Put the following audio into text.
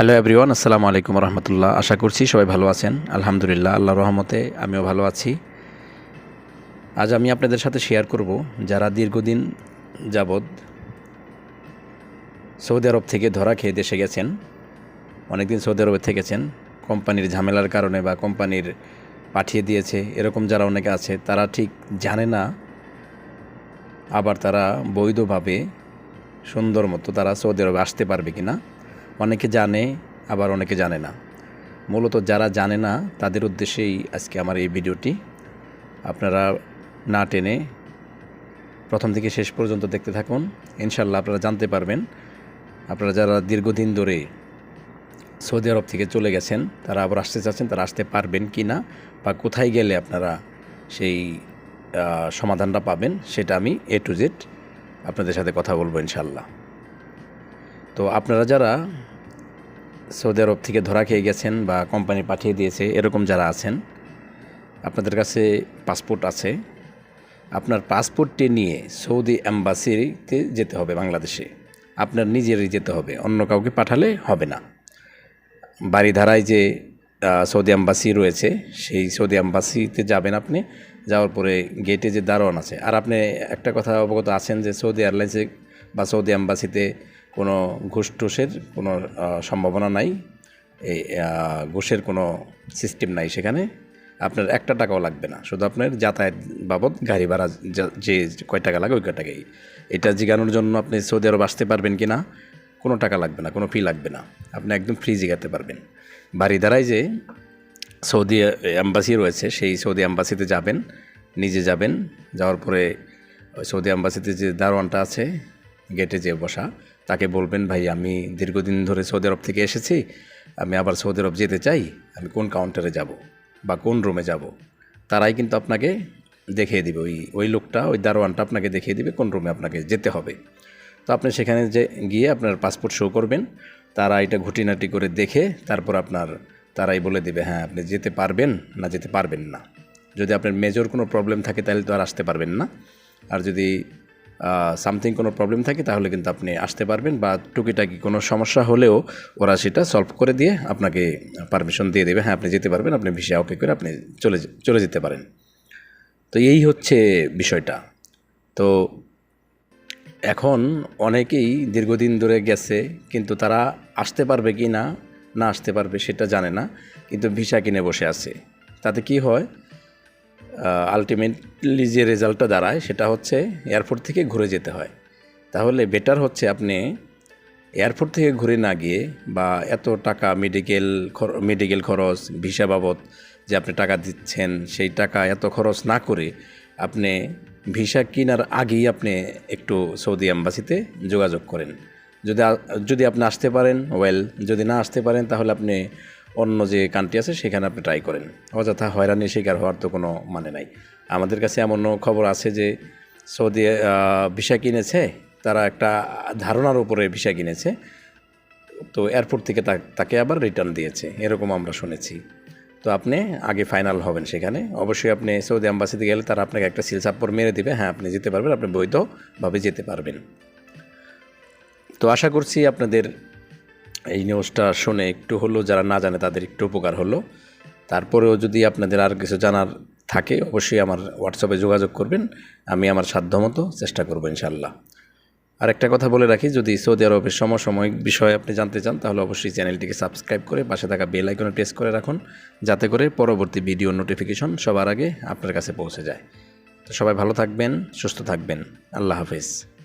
Hello everyone আসসালামু আলাইকুম রহমতুল্লাহ আশা করছি সবাই ভালো আছেন। আলহামদুলিল্লাহ আল্লাহ রহমতে আমিও ভালো আছি। আজ আমি আপনাদের সাথে শেয়ার করব যারা দীর্ঘদিন যাবৎ সৌদি আরব থেকে ধরা খেয়ে দেশে গেছেন, অনেকদিন সৌদি আরবে থেকেছেন, কোম্পানির ঝামেলার কারণে বা কোম্পানির পাঠিয়ে দিয়েছে, এরকম যারা অনেকে আছে, তারা ঠিক জানে না, আবার তারা বৈধভাবে সুন্দর মতো তারা সৌদি আরবে আসতে পারবে কি না অনেকে জানে, আবার অনেকে জানে না। মূলত যারা জানে না, তাদের উদ্দেশ্যেই আজকে আমার এই ভিডিওটি। আপনারা না টেনে প্রথম থেকে শেষ পর্যন্ত দেখতে থাকুন। ইনশাল্লাহ আপনারা জানতে পারবেন। আপনারা যারা দীর্ঘদিন ধরে সৌদি আরব থেকে চলে গেছেন, তারা আবার আসতে চাচ্ছেন, তারা আসতে পারবেন কি না, বা কোথায় গেলে আপনারা সেই সমাধানটা পাবেন, সেটা আমি এ টু জেড আপনাদের সাথে কথা বলব ইনশাল্লাহ তো আপনারা যারা সৌদি আরব থেকে ধরা খেয়ে গেছেন বা কোম্পানি পাঠিয়ে দিয়েছে, এরকম যারা আছেন, আপনাদের কাছে পাসপোর্ট আছে। আপনার পাসপোর্টটি নিয়ে সৌদি অ্যাম্বাসিতে যেতে হবে বাংলাদেশে। আপনার নিজেরই যেতে হবে, অন্য কাউকে পাঠালে হবে না। বাড়িধারায় যে সৌদি অ্যাম্বাসি রয়েছে, সেই সৌদি অ্যাম্বাসিতে যাবেন আপনি, যাওয়ার পরে গেটে যে দারোয়ান আছে। আর আপনি একটা কথা অবগত আছেন যে সৌদি এয়ারলাইন্সে বা সৌদি অ্যাম্বাসিতে কোনো ঘুষ টুসের কোনো সম্ভাবনা নাই। এই ঘুষের কোনো সিস্টেম নাই সেখানে। আপনার একটা টাকাও লাগবে না। শুধু আপনার যাতায়াত বাবদ গাড়ি ভাড়া যা- কয় টাকা লাগে ওই কয় টাকাই। এটা জিগানোর জন্য আপনি সৌদি আরব আসতে পারবেন কি না কোনো টাকা লাগবে না, কোনো ফি লাগবে না। আপনি একদম ফ্রি জিগাতে পারবেন। বাড়ি দ্বারাই যে সৌদি অ্যাম্বাসি রয়েছে, সেই সৌদি অ্যাম্বাসিতে যাবেন, নিজে যাবেন, যাওয়ার পরে সৌদি অ্যাম্বাসিতে যে দারোয়ানটা আছে গেটে যে বসা। তাকে বলবেন, ভাই, আমি দীর্ঘদিন ধরে সৌদি আরব থেকে এসেছি। আমি আবার সৌদি আরব যেতে চাই। আমি কোন কাউন্টারে যাব বা কোন রুমে যাব? তারাই কিন্তু আপনাকে দেখিয়ে দিবে। ওই ওই লোকটা, ওই দারোয়ানটা আপনাকে দেখিয়ে দিবে কোন রুমে আপনাকে যেতে হবে। তো আপনি সেখানে যে, গিয়ে আপনার পাসপোর্ট শো করবেন। তারা এটা ঘুটিনাটি করে দেখে তারপর আপনার, তারাই বলে দেবে হ্যাঁ আপনি যেতে পারবেন না, যেতে পারবেন না। যদি আপনার মেজর কোনো প্রবলেম থাকে তাহলে তো আর আসতে পারবেন না। আর যদি সামথিং কোনো প্রবলেম থাকে, তাহলে কিন্তু আপনি আসতে পারবেন বা টুকিটাকি কোনো সমস্যা হলেও ওরা সেটা সলভ করে দিয়ে আপনাকে পারমিশন দিয়ে দেবে। হ্যাঁ আপনি যেতে পারবেন, আপনি ভিসা ওকে করে আপনি চলে চলে যেতে পারেন। তো এই হচ্ছে বিষয়টা। তো এখন অনেকেই দীর্ঘদিন ধরে গেছে, কিন্তু তারা আসতে পারবে কি না না আসতে পারবে সেটা জানে না, কিন্তু ভিসা কিনে বসে আছে। তাতে কি হয়? আলটিমেটলি যে রেজাল্টটা দাঁড়ায় সেটা হচ্ছে এয়ারপোর্ট থেকে ঘুরে যেতে হয়। তাহলে বেটার হচ্ছে আপনি এয়ারপোর্ট থেকে ঘুরে না গিয়ে বা এত টাকা মেডিকেল মেডিকেল খরচ ভিসা বাবদ যে আপনি টাকা দিচ্ছেন, সেই টাকা এত খরচ না করে আপনি ভিসা কেনার আগেই আপনি একটু সৌদি অ্যাম্বাসিতে যোগাযোগ করেন। যদি যদি আপনি আসতে পারেন ওয়েল যদি না আসতে পারেন, তাহলে আপনি অন্য যে কান্ট্রি আছে, সেখানে আপনি ট্রাই করেন। অযথা হয়রানির শিকার হওয়ার তো কোনো মানে নাই। আমাদের কাছে এমনও খবর আছে যে, সৌদি ভিসা কিনেছে, তারা একটা ধারণার উপরে ভিসা কিনেছে, তো এয়ারপোর্ট থেকে তাকে আবার রিটার্ন দিয়েছে। এরকম আমরা শুনেছি। তো আপনি আগে ফাইনাল হবেন সেখানে। অবশ্যই আপনি সৌদি অ্যাম্বাসিতে গেলে তারা আপনাকে একটা সিল সাপ্পর মেরে দিবে। হ্যাঁ আপনি যেতে পারবেন, আপনি বৈধভাবে যেতে পারবেন। তো আশা করছি আপনাদের এই নিউজটা শুনে একটু হলো, যারা না জানে তাদের একটু উপকার হলো। তারপরেও যদি আপনাদের আর কিছু জানার থাকে, অবশ্যই আমার হোয়াটসঅ্যাপে যোগাযোগ করবেন। আমি আমার সাধ্যমতো চেষ্টা করব ইনশাল্লাহ আর একটা কথা বলে রাখি, যদি সৌদি আরবের সমসাময়িক বিষয়ে আপনি জানতে চান, তাহলে অবশ্যই চ্যানেলটিকে সাবস্ক্রাইব করে পাশে থাকা বেল আইকনে প্রেস করে রাখুন, যাতে করে পরবর্তী ভিডিও নোটিফিকেশন সবার আগে আপনার কাছে পৌঁছে যায়। তো সবাই ভালো থাকবেন, সুস্থ থাকবেন। আল্লাহ হাফিজ।